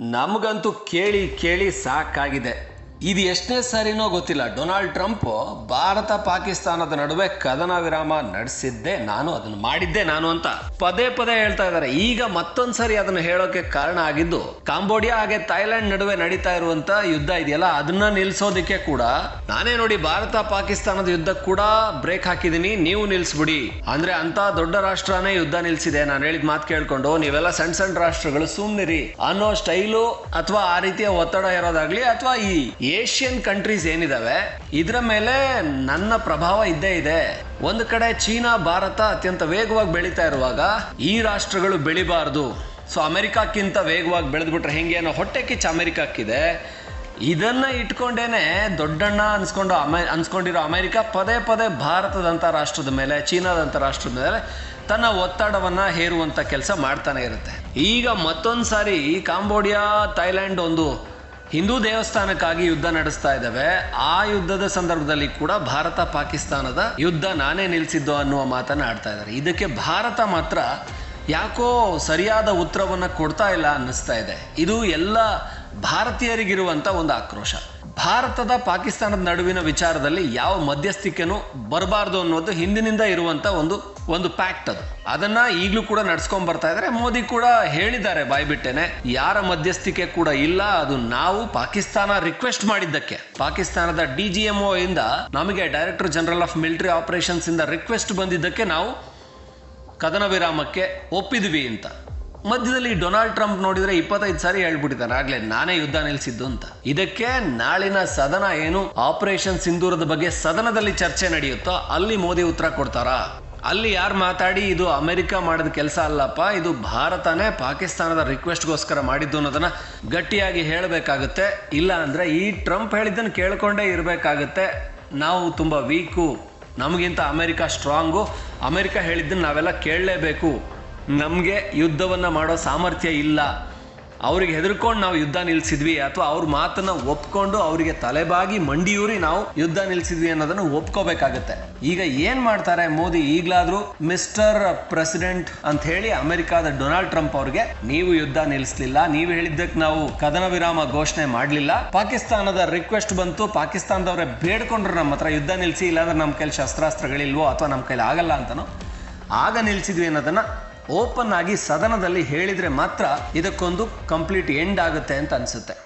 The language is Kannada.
ನಮಗಂತೂ ಕೇಳಿ ಕೇಳಿ ಸಾಕಾಗಿದೆ. ಇದು ಎಷ್ಟನೇ ಸಾರಿನೋ ಗೊತ್ತಿಲ್ಲ. ಡೊನಾಲ್ಡ್ ಟ್ರಂಪ್ ಭಾರತ ಪಾಕಿಸ್ತಾನದ ನಡುವೆ ಕದನ ವಿರಾಮ ನಡೆಸಿದ್ದೆ ನಾನು, ಅದನ್ನು ಮಾಡಿದ್ದೆ ನಾನು ಅಂತ ಪದೇ ಪದೇ ಹೇಳ್ತಾ ಇದ್ದಾರೆ. ಈಗ ಮತ್ತೊಂದು ಸಾರಿ ಅದನ್ನು ಹೇಳೋಕೆ ಕಾರಣ ಆಗಿದ್ದು, ಕಾಂಬೋಡಿಯಾ ಹಾಗೆ ಥೈಲ್ಯಾಂಡ್ ನಡುವೆ ನಡೀತಾ ಇರುವಂತ ಯುದ್ಧ ಇದೆಯಲ್ಲ, ಅದನ್ನ ನಿಲ್ಸೋದಕ್ಕೆ ಕೂಡ ನಾನೇ ನೋಡಿ ಭಾರತ ಪಾಕಿಸ್ತಾನದ ಯುದ್ಧ ಕೂಡ ಬ್ರೇಕ್ ಹಾಕಿದೀನಿ ನೀವು ನಿಲ್ಸ್ಬಿಡಿ. ಅಂದ್ರೆ ಅಂತ ದೊಡ್ಡ ರಾಷ್ಟ್ರನೇ ಯುದ್ಧ ನಿಲ್ಸಿದೆ. ನಾನು ಹೇಳಿದ ಮಾತು ಕೇಳ್ಕೊಂಡು, ನೀವೆಲ್ಲ ಸಣ್ಣ ಸಣ್ಣ ರಾಷ್ಟ್ರಗಳು ಸುಮ್ನಿರಿ. ಅನ್ನೋ ಸ್ಟೈಲು ಅಥವಾ ಆ ರೀತಿಯ ಒತ್ತಡ ಇರೋದಾಗ್ಲಿ ಅಥವಾ ಈ ಏಷ್ಯನ್ ಕಂಟ್ರೀಸ್ ಏನಿದಾವೆ, ಇದರ ಮೇಲೆ ನನ್ನ ಪ್ರಭಾವ ಇದ್ದೇ ಇದೆ. ಒಂದು ಕಡೆ ಚೀನಾ, ಭಾರತ ಅತ್ಯಂತ ವೇಗವಾಗಿ ಬೆಳೀತಾ ಇರುವಾಗ ಈ ರಾಷ್ಟ್ರಗಳು ಬೆಳಿಬಾರ್ದು. ಸೊ ಅಮೆರಿಕಕ್ಕಿಂತ ವೇಗವಾಗಿ ಬೆಳೆದ್ಬಿಟ್ರೆ ಹೆಂಗೆ ಅನ್ನೋ ಹೊಟ್ಟೆ ಕಿಚ್ಚು ಅಮೆರಿಕಕ್ಕಿದೆ. ಇದನ್ನ ಇಟ್ಕೊಂಡೇನೆ ದೊಡ್ಡಣ್ಣ ಅನ್ಸ್ಕೊಂಡು ಅಮೆ, ಅನ್ಸ್ಕೊಂಡಿರೋ ಅಮೆರಿಕ ಪದೇ ಪದೇ ಭಾರತದಂಥ ರಾಷ್ಟ್ರದ ಮೇಲೆ ಚೀನಾದಂಥ ರಾಷ್ಟ್ರದ ಮೇಲೆ ತನ್ನ ಒತ್ತಡವನ್ನ ಹೇರುವಂತ ಕೆಲಸ ಮಾಡ್ತಾನೆ ಇರುತ್ತೆ. ಈಗ ಮತ್ತೊಂದು ಸಾರಿ ಕಾಂಬೋಡಿಯಾ ಥೈಲ್ಯಾಂಡ್ ಒಂದು ಹಿಂದೂ ದೇವಸ್ಥಾನಕ್ಕಾಗಿ ಯುದ್ಧ ನಡೆಸ್ತಾ ಇದ್ದಾವೆ. ಆ ಯುದ್ಧದ ಸಂದರ್ಭದಲ್ಲಿ ಕೂಡ ಭಾರತ ಪಾಕಿಸ್ತಾನದ ಯುದ್ಧ ನಾನೇ ನಿಲ್ಲಿಸಿದ್ದು ಅನ್ನುವ ಮಾತನ್ನು ಆಡ್ತಾ ಇದ್ದಾರೆ. ಇದಕ್ಕೆ ಭಾರತ ಮಾತ್ರ ಯಾಕೋ ಸರಿಯಾದ ಉತ್ತರವನ್ನು ಕೊಡ್ತಾ ಇಲ್ಲ ಅನ್ನಿಸ್ತಾ ಇದೆ. ಇದು ಎಲ್ಲ ಭಾರತೀಯರಿಗಿರುವಂಥ ಒಂದು ಆಕ್ರೋಶ. ಭಾರತದ ಪಾಕಿಸ್ತಾನದ ನಡುವಿನ ವಿಚಾರದಲ್ಲಿ ಯಾವ ಮಧ್ಯಸ್ಥಿಕೆನೂ ಬರಬಾರ್ದು ಅನ್ನೋದು ಹಿಂದಿನಿಂದ ಇರುವಂತ ಒಂದು ಒಂದು ಪ್ಯಾಕ್ಟ್ ಅದು. ಅದನ್ನ ಈಗಲೂ ಕೂಡ ನಡ್ಸ್ಕೊಂಡ್ ಬರ್ತಾ ಇದ್ರೆ. ಮೋದಿ ಕೂಡ ಹೇಳಿದ್ದಾರೆ ಬಾಯ್ಬಿಟ್ಟೆನೆ. ಯಾರ ಮಧ್ಯಸ್ಥಿಕೆ ಕೂಡ ಇಲ್ಲ. ಅದು ನಾವು ಪಾಕಿಸ್ತಾನ ರಿಕ್ವೆಸ್ಟ್ ಮಾಡಿದ್ದಕ್ಕೆ. ಪಾಕಿಸ್ತಾನದ ಡಿ ಜಿ ಎಂ ಇಂದ ನಮಗೆ director general of military operations ಇಂದ ರಿಕ್ವೆಸ್ಟ್ ಬಂದಿದ್ದಕ್ಕೆ ನಾವು ಕದನ ವಿರಾಮಕ್ಕೆ ಒಪ್ಪಿದ್ವಿ ಅಂತ. ಮಧ್ಯದಲ್ಲಿ ಡೊನಾಲ್ಡ್ ಟ್ರಂಪ್ ನೋಡಿದ್ರೆ ಇಪ್ಪತ್ತೈದು ಸಾರಿ ಹೇಳ್ಬಿಟ್ಟಿದ್ದಾರೆ ಆಗ್ಲೇ ನಾನೇ ಯುದ್ಧ ನಿಲ್ಲಿಸಿದ್ದು ಅಂತ. ಇದಕ್ಕೆ ನಾಳಿನ ಸದನ ಏನು? ಆಪರೇಷನ್ ಸಿಂಧೂರದ ಬಗ್ಗೆ ಸದನದಲ್ಲಿ ಚರ್ಚೆ ನಡೆಯುತ್ತೋ, ಅಲ್ಲಿ ಮೋದಿ ಉತ್ತರ ಕೊಡ್ತಾರಾ? ಅಲ್ಲಿ ಯಾರು ಮಾತಾಡಿ ಇದು ಅಮೆರಿಕ ಮಾಡಿದ ಕೆಲಸ ಅಲ್ಲಪ್ಪ, ಇದು ಭಾರತನೇ ಪಾಕಿಸ್ತಾನದ ರಿಕ್ವೆಸ್ಟ್ಗೋಸ್ಕರ ಮಾಡಿದ್ದು ಅನ್ನೋದನ್ನು ಗಟ್ಟಿಯಾಗಿ ಹೇಳಬೇಕಾಗುತ್ತೆ. ಇಲ್ಲ ಅಂದರೆ ಈ ಟ್ರಂಪ್ ಹೇಳಿದ್ದನ್ನು ಕೇಳಿಕೊಂಡೇ ಇರಬೇಕಾಗುತ್ತೆ. ನಾವು ತುಂಬ ವೀಕು ನಮಗಿಂತ ಅಮೆರಿಕ ಸ್ಟ್ರಾಂಗು ಅಮೆರಿಕ ಹೇಳಿದ್ದನ್ನು ನಾವೆಲ್ಲ ಕೇಳಲೇಬೇಕು. ನಮಗೆ ಯುದ್ಧವನ್ನು ಮಾಡೋ ಸಾಮರ್ಥ್ಯ ಇಲ್ಲ. ಅವ್ರಿಗೆ ಹೆದರ್ಕೊಂಡು ನಾವು ಯುದ್ಧ ನಿಲ್ಸಿದ್ವಿ ಅಥವಾ ಅವ್ರ ಮಾತನ್ನ ಒಪ್ಕೊಂಡು ಅವರಿಗೆ ತಲೆಬಾಗಿ ಮಂಡಿಯೂರಿ ನಾವು ಯುದ್ಧ ನಿಲ್ಸಿದ್ವಿ ಅನ್ನೋದನ್ನ ಒಪ್ಕೋಬೇಕಾಗತ್ತೆ. ಈಗ ಏನ್ ಮಾಡ್ತಾರೆ ಮೋದಿ? ಈಗ್ಲಾದ್ರೂ ಮಿಸ್ಟರ್ ಪ್ರೆಸಿಡೆಂಟ್ ಅಂತ ಹೇಳಿ ಅಮೆರಿಕಾದ ಡೊನಾಲ್ಡ್ ಟ್ರಂಪ್ ಅವ್ರಿಗೆ, ನೀವು ಯುದ್ಧ ನಿಲ್ಲಿಸ್ಲಿಲ್ಲ ನೀವು ಹೇಳಿದ್ದಕ್ಕೆ ನಾವು ಕದನ ವಿರಾಮ ಘೋಷಣೆ ಮಾಡಲಿಲ್ಲ. ಪಾಕಿಸ್ತಾನದ ರಿಕ್ವೆಸ್ಟ್ ಬಂತು, ಪಾಕಿಸ್ತಾನದವರೇ ಬೇಡ್ಕೊಂಡ್ರು ನಮ್ಮ ಹತ್ರ ಯುದ್ಧ ನಿಲ್ಲಿಸಿ ಇಲ್ಲಾಂದ್ರೆ ನಮ್ಮ ಕೈಲಿ ಶಸ್ತ್ರಾಸ್ತ್ರಗಳಿಲ್ವೋ ಅಥವಾ ನಮ್ಮ ಕೈಲಿ ಆಗಲ್ಲ ಅಂತನೋ, ಆಗ ನಿಲ್ಸಿದ್ವಿ ಅನ್ನೋದನ್ನ ಓಪನ್ ಆಗಿ ಸದನದಲ್ಲಿ ಹೇಳಿದ್ರೆ ಮಾತ್ರ ಇದಕ್ಕೊಂದು ಕಂಪ್ಲೀಟ್ ಎಂಡ್ ಆಗುತ್ತೆ ಅಂತ ಅನ್ಸುತ್ತೆ.